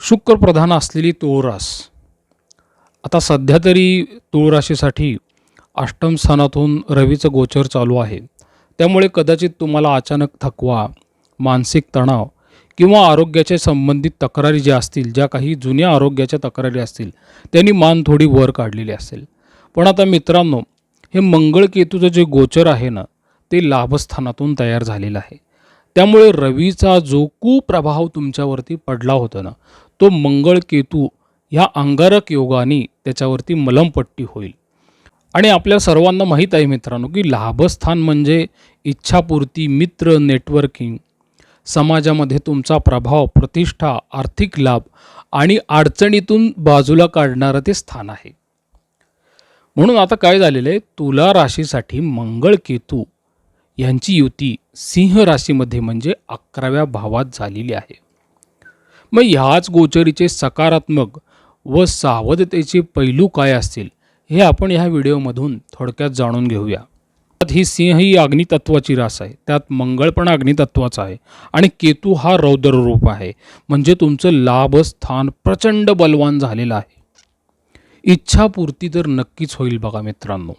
शुक्रप्रधान असलेली तुळरास. आता सध्या तरी तुळराशीसाठी अष्टम स्थानातून रवीचं गोचर चालू आहे. त्यामुळे कदाचित तुम्हाला अचानक थकवा मानसिक तणाव किंवा आरोग्याच्या संबंधित तक्रारी ज्या असतील ज्या काही जुन्या आरोग्याच्या तक्रारी असतील त्यांनी मान थोडी वर काढलेली असेल. पण आता मित्रांनो हे मंगळकेतूचं जे गोचर आहे ना ते लाभस्थानातून तयार झालेलं आहे. त्यामुळे रवीचा जो कुप्रभाव तुमच्यावरती पडला होता ना तो मंगळकेतू ह्या अंगारक योगाने त्याच्यावरती मलमपट्टी होईल. आणि आपल्या सर्वांना माहीत आहे मित्रांनो की लाभस्थान म्हणजे इच्छापूर्ती मित्र नेटवर्किंग समाजामध्ये तुमचा प्रभाव प्रतिष्ठा आर्थिक लाभ आणि अडचणीतून बाजूला काढणारं ते स्थान आहे. म्हणून आता काय झालेलं आहे? तुला राशीसाठी मंगळ केतू यांची युती सिंह राशीमध्ये म्हणजे अकराव्या भावात झालेली आहे. मग ह्याच गोचरीचे सकारात्मक व सावधतेचे पैलू काय असतील हे आपण ह्या व्हिडिओमधून थोडक्यात जाणून घेऊया. ही सिंह ही अग्नितत्वाची रास आहे त्यात मंगळ पण अग्नितत्वाचा आहे आणि केतू हा रौद्र रूप आहे. म्हणजे तुमचं लाभस्थान प्रचंड बलवान झालेलं आहे. इच्छापूर्ती तर नक्कीच होईल बघा मित्रांनो.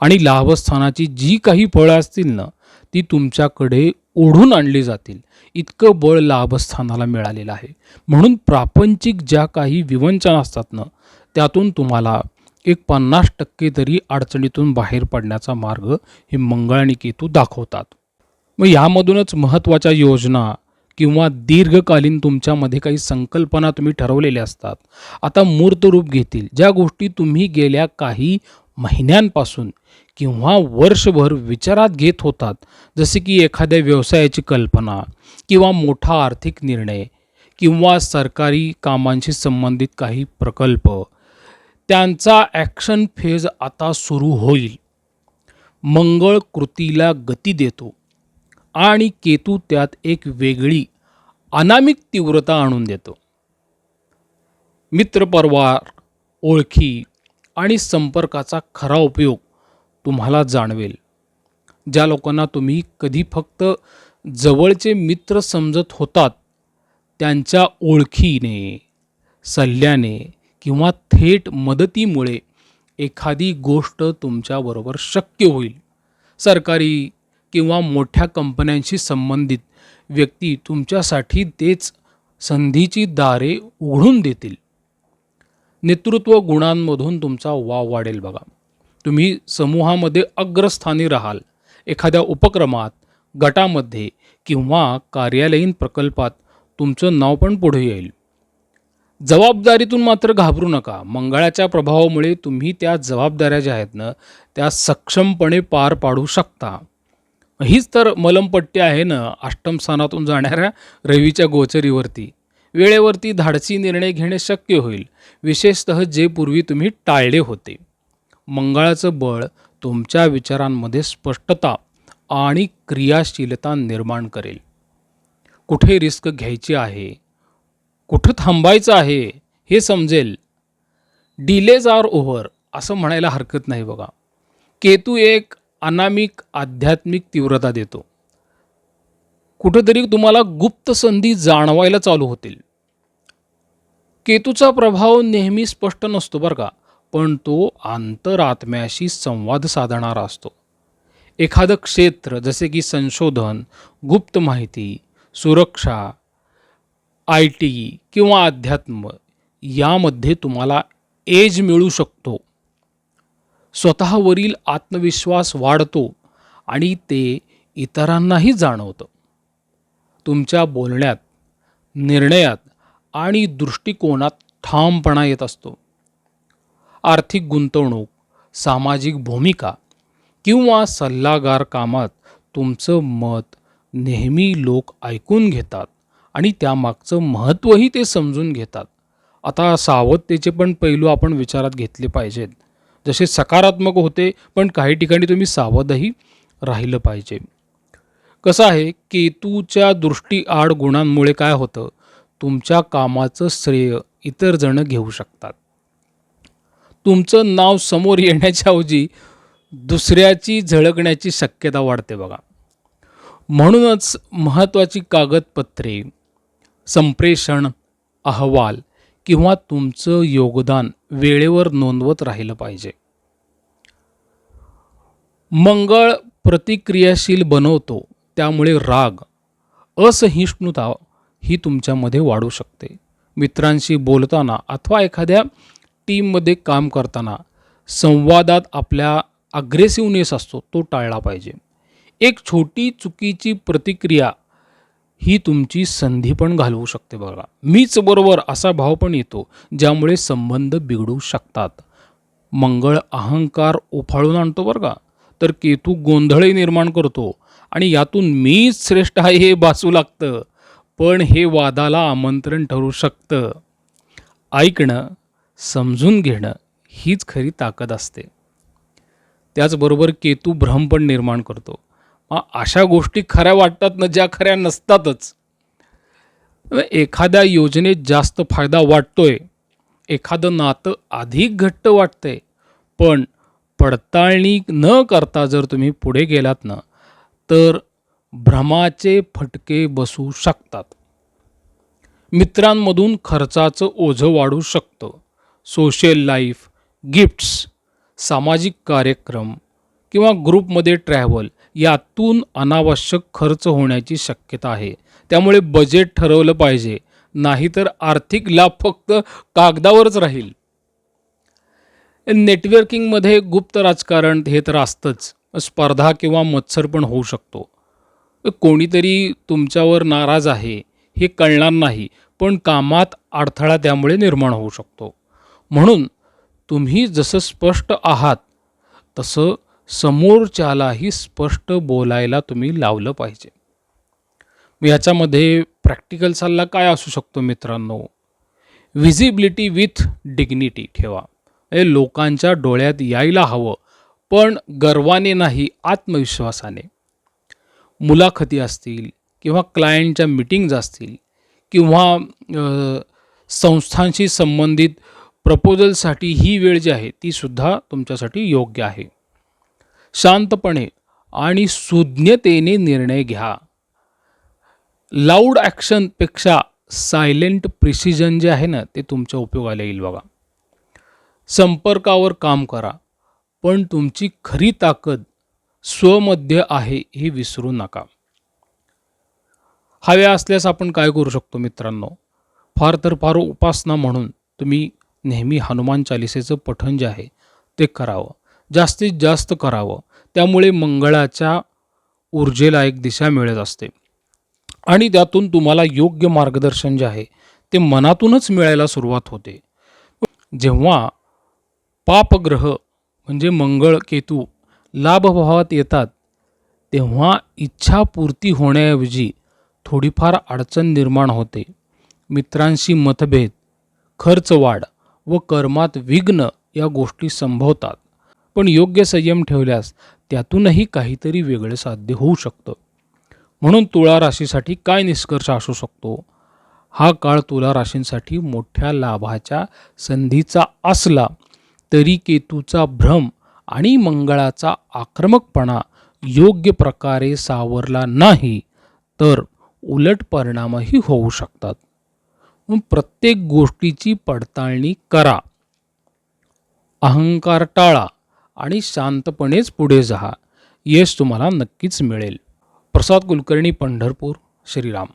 आणि लाभस्थानाची जी काही फळं असतील ना ती तुमच्याकडे ओढून आणली जातील. इतकं बळ लाभस्थानाला मिळालेलं आहे. म्हणून प्रापंचिक ज्या काही विवंचना असतात ना त्यातून तुम्हाला एक पन्नास टक्के तरी अडचणीतून बाहेर पडण्याचा मार्ग हे मंगळ आणि केतू दाखवतात. मग यामधूनच महत्त्वाच्या योजना किंवा दीर्घकालीन तुमच्यामध्ये काही संकल्पना तुम्ही ठरवलेल्या असतात. आता मूर्त रूप घेतील. ज्या गोष्टी तुम्ही गेल्या काही महिन्यांपासून किंवा वर्षभर विचारात घेत होतात जसे की एखाद्या व्यवसायाची कल्पना किंवा मोठा आर्थिक निर्णय किंवा सरकारी कामांशी संबंधित काही प्रकल्प त्यांचा ॲक्शन फेज आता सुरू होईल. मंगळ कृतीला गती देतो आणि केतू त्यात एक वेगळी अनामिक तीव्रता आणून देतो. मित्रपरवार ओळखी आणि संपर्काचा खरा उपयोग तुम्हाला जाणवेल. ज्या लोकांना तुम्ही कधी फक्त जवळचे मित्र समजत होतात त्यांच्या ओळखीने सल्ल्याने किंवा थेट मदतीमुळे एखादी गोष्ट तुमच्याबरोबर शक्य होईल. सरकारी किंवा मोठ्या कंपन्यांशी संबंधित व्यक्ती तुमच्यासाठी तेच संधीची दारे उघडून देतील. नेतृत्व गुणांमधून तुमचा वाव वाढेल बघा. तुम्ही समूहामध्ये अग्रस्थानी राहाल. एखाद्या उपक्रमात गटामध्ये किंवा कार्यालयीन प्रकल्पात तुमचं नाव पण पुढे येईल. जबाबदारीतून मात्र घाबरू नका. मंगळाच्या प्रभावामुळे तुम्ही त्या जबाबदाऱ्या ज्या आहेत ना त्या सक्षमपणे पार पाडू शकता. हीच तर मलमपट्टी आहे ना अष्टम स्थानातून जाणाऱ्या रवीच्या गोचरीवरती. वेळेवरती धाडसी निर्णय घेणे शक्य होईल. विशेषतः जे पूर्वी तुम्ही टाळले होते. मंगळाचं बळ तुमच्या विचारांमध्ये स्पष्टता आणि क्रियाशीलता निर्माण करेल. कुठे रिस्क घ्यायची आहे? कुठं थांबायचं आहे? हे समजेल. डिलेज आर ओव्हर असं म्हणायला हरकत नाही बघा. केतू एक अनामिक आध्यात्मिक तीव्रता देतो. कुठंतरी तुम्हाला गुप्त संधी जाणवायला चालू होतील. केतूचा प्रभाव नेहमी स्पष्ट नसतो बरं का? पण तो आंतरात्म्याशी संवाद साधणारा असतो. एखादं क्षेत्र जसे की संशोधन गुप्त माहिती सुरक्षा आय टी किंवा अध्यात्म यामध्ये तुम्हाला एज मिळू शकतो. स्वतःवरील आत्मविश्वास वाढतो आणि ते इतरांनाही जाणवतं. तुमच्या बोलण्यात निर्णयात आणि दृष्टिकोनात ठामपणा येत असतो. आर्थिक गुंतवणूक सामाजिक भूमिका किंवा सल्लागार कामात तुमचं मत नेहमी लोक ऐकून घेतात आणि त्यामागचं महत्त्वही ते समजून घेतात. आता सावधतेचे पण पैलू आपण विचारात घेतले पाहिजेत. जसे सकारात्मक होते पण काही ठिकाणी तुम्ही सावधही राहिलं पाहिजे. कसं आहे केतूच्या दृष्टी आड गुणांमुळे काय होतं? तुमच्या कामाचं श्रेय इतर जण घेऊ शकतात. तुमचं नाव समोर येण्याच्या ऐवजी दुसऱ्याची झळकण्याची शक्यता वाढते बघा. म्हणूनच महत्त्वाची कागदपत्रे संप्रेषण अहवाल किंवा तुमचं योगदान वेळेवर नोंदवत राहिलं पाहिजे. मंगळ प्रतिक्रियाशील बनवतो त्यामुळे राग असहिष्णुता ही तुमच्यामध्ये वाढू शकते. मित्रांशी बोलताना अथवा एखाद्या टीममध्ये काम करताना संवादात आपल्या अग्रेसिव्हनेस असतो तो टाळला पाहिजे. एक छोटी चुकीची प्रतिक्रिया ही तुमची संधी पण घालवू शकते बघा. मीच बरोबर असा भाव पण येतो ज्यामुळे संबंध बिघडू शकतात. मंगळ अहंकार उफाळून आणतो बरं का. तर केतू गोंधळही निर्माण करतो आणि यातून मीच श्रेष्ठ आहे हे भासू लागतं. पण हे वादाला आमंत्रण ठरू शकतं. ऐकणं समजून घेणं हीच खरी ताकद असते. त्याचबरोबर केतू भ्रम पण निर्माण करतो. अशा गोष्टी खऱ्या वाटतात ना ज्या खऱ्या नसतातच. एखाद्या योजनेत जास्त फायदा वाटतोय. एखादं नातं अधिक घट्ट वाटतंय. पण पडताळणी न करता जर तुम्ही पुढे गेलात ना तर भ्रमाचे फटके बसू शकतात. मित्रांमधून खर्चाचं ओझं वाढू शकतं. सोशल लाईफ गिफ्ट्स सामाजिक कार्यक्रम किंवा ग्रुपमध्ये ट्रॅव्हल यातून अनावश्यक खर्च होण्याची शक्यता आहे. त्यामुळे बजेट ठरवलं पाहिजे. नाहीतर आर्थिक लाभ फक्त कागदावरच राहील. नेटवर्किंगमध्ये गुप्त राजकारण हे तर असतंच. स्पर्धा किंवा मत्सर पण होऊ शकतो. कोणीतरी तुमच्यावर नाराज आहे हे कळणार नाही पण कामात अडथळा त्यामुळे निर्माण होऊ शकतो. म्हणून तुम्ही जसं स्पष्ट आहात तसं समोरच्यालाही स्पष्ट बोलायला तुम्ही लावलं पाहिजे. मग प्रॅक्टिकल सल्ला काय असू शकतो मित्रांनो? व्हिजिबिलिटी विथ डिग्निटी ठेवा. हे लोकांच्या डोळ्यात यायला हवं पण गर्वाने नाही आत्मविश्वासाने. मुलाखती असतील किंवा क्लायंटच्या मिटिंग्ज असतील किंवा संस्थांशी संबंधित प्रपोजलसाठी ही वेळ जी आहे ती सुद्धा तुमच्यासाठी योग्य आहे. शांतपणे आणि सुज्ञतेने निर्णय घ्या. लाऊड ॲक्शनपेक्षा सायलेंट प्रिसिजन जे आहे ना ते तुमच्या उपयोगाला येईल बघा. संपर्कावर काम करा पण तुमची खरी ताकद स्वमध्ये आहे हे विसरू नका. हव्या असल्यास आपण काय करू शकतो मित्रांनो? फार तर फार उपासना म्हणून तुम्ही नेहमी हनुमान चालिसेचं पठण जे आहे ते करावं. जास्तीत जास्त करावं. त्यामुळे मंगळाच्या ऊर्जेला एक दिशा मिळत असते. आणि त्यातून तुम्हाला योग्य मार्गदर्शन जे आहे ते मनातूनच मिळायला सुरुवात होते. जेव्हा पापग्रह म्हणजे मंगळ केतू लाभभावात येतात तेव्हा इच्छापूर्ती होण्याऐवजी थोडीफार अडचण निर्माण होते. मित्रांशी मतभेद खर्च वाढ व कर्मात विघ्न या गोष्टी संभवतात. पण योग्य संयम ठेवल्यास त्यातूनही काहीतरी वेगळं साध्य होऊ शकतं. म्हणून तुळा राशीसाठी काय निष्कर्ष असू शकतो? हा काळ तुला राशींसाठी मोठ्या लाभाच्या संधीचा असला तरी केतूचा भ्रम आणि मंगळाचा आक्रमकपणा योग्य प्रकारे सावरला नाही तर उलट परिणामही होऊ शकतात. मग प्रत्येक गोष्टीची पडताळणी करा. अहंकार टाळा आणि शांतपणेच पुढे जा. यश तुम्हाला नक्कीच मिळेल. प्रसाद कुलकर्णी पंढरपूर श्रीराम.